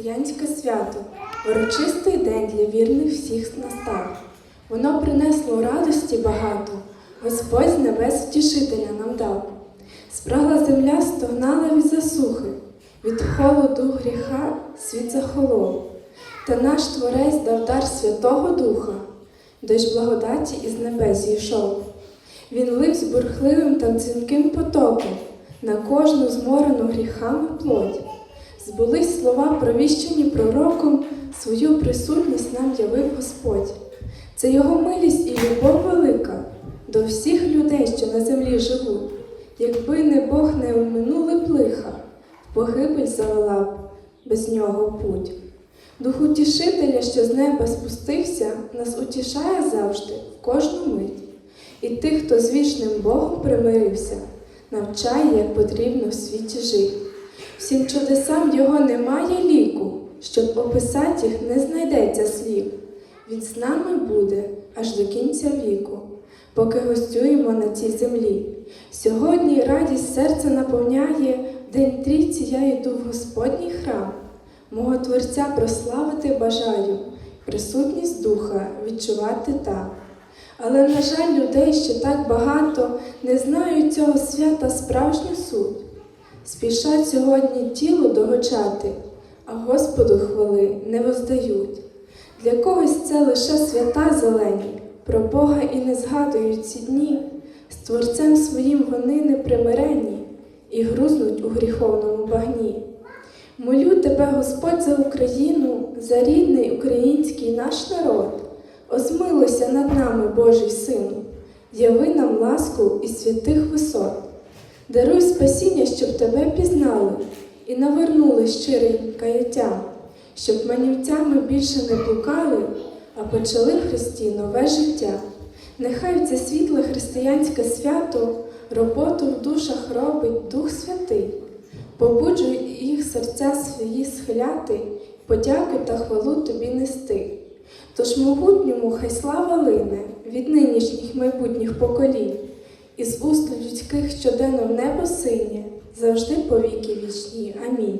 християнське свято, урочистий день для вірних всіх настав. Воно принесло радості багато, Господь з небес втішителя нам дав. Спрагла земля стогнала від засухи, від холоду гріха світ захолов. Та наш Творець дав дар Святого Духа, дощ благодаті із небес зійшов. Він лив з бурхливим та дзвінким потоком на кожну зморену гріхами плоть. Збулись слова, провіщені пророком, свою присутність нам явив Господь. Це його милість і любов велика до всіх людей, що на землі живуть. Якби не Бог не уминули б лиха, в погибель завела б без нього путь. Дух утішителя, що з неба спустився, нас утішає завжди, в кожну мить. І тих, хто з вічним Богом примирився, навчає, як потрібно в світі жити. Всім чудесам його немає ліку, щоб описати їх не знайдеться слів. Він з нами буде аж до кінця віку, поки гостюємо на цій землі. Сьогодні радість серця наповняє, день трійці я йду в Господній храм. Мого Творця прославити бажаю, присутність духа відчувати так. Але, на жаль, людей ще так багато не знають цього свята справжню суть. Спішать сьогодні тілу догочати, а Господу хвали не воздають. Для когось це лише свята зелені, про Бога і не згадують ці дні, з Творцем своїм вони непримиренні і грузнуть у гріховному багні. Молю тебе, Господь, за Україну, за рідний український наш народ. Озмилуйся над нами, Божий Сину, яви нам ласку із святих висот. Даруй спасіння, щоб тебе пізнали і навернули щирим каяттям, щоб манівцями більше не блукали, а почали в Христі нове життя. Нехай це світле християнське свято роботу в душах робить Дух Святий, побуджуй їх серця свої схиляти, подяки та хвалу тобі нести. Тож могутньому хай слава лине від нинішніх майбутніх поколінь, із уст людських щоденно в небо синє, завжди повіки вічні. Амінь.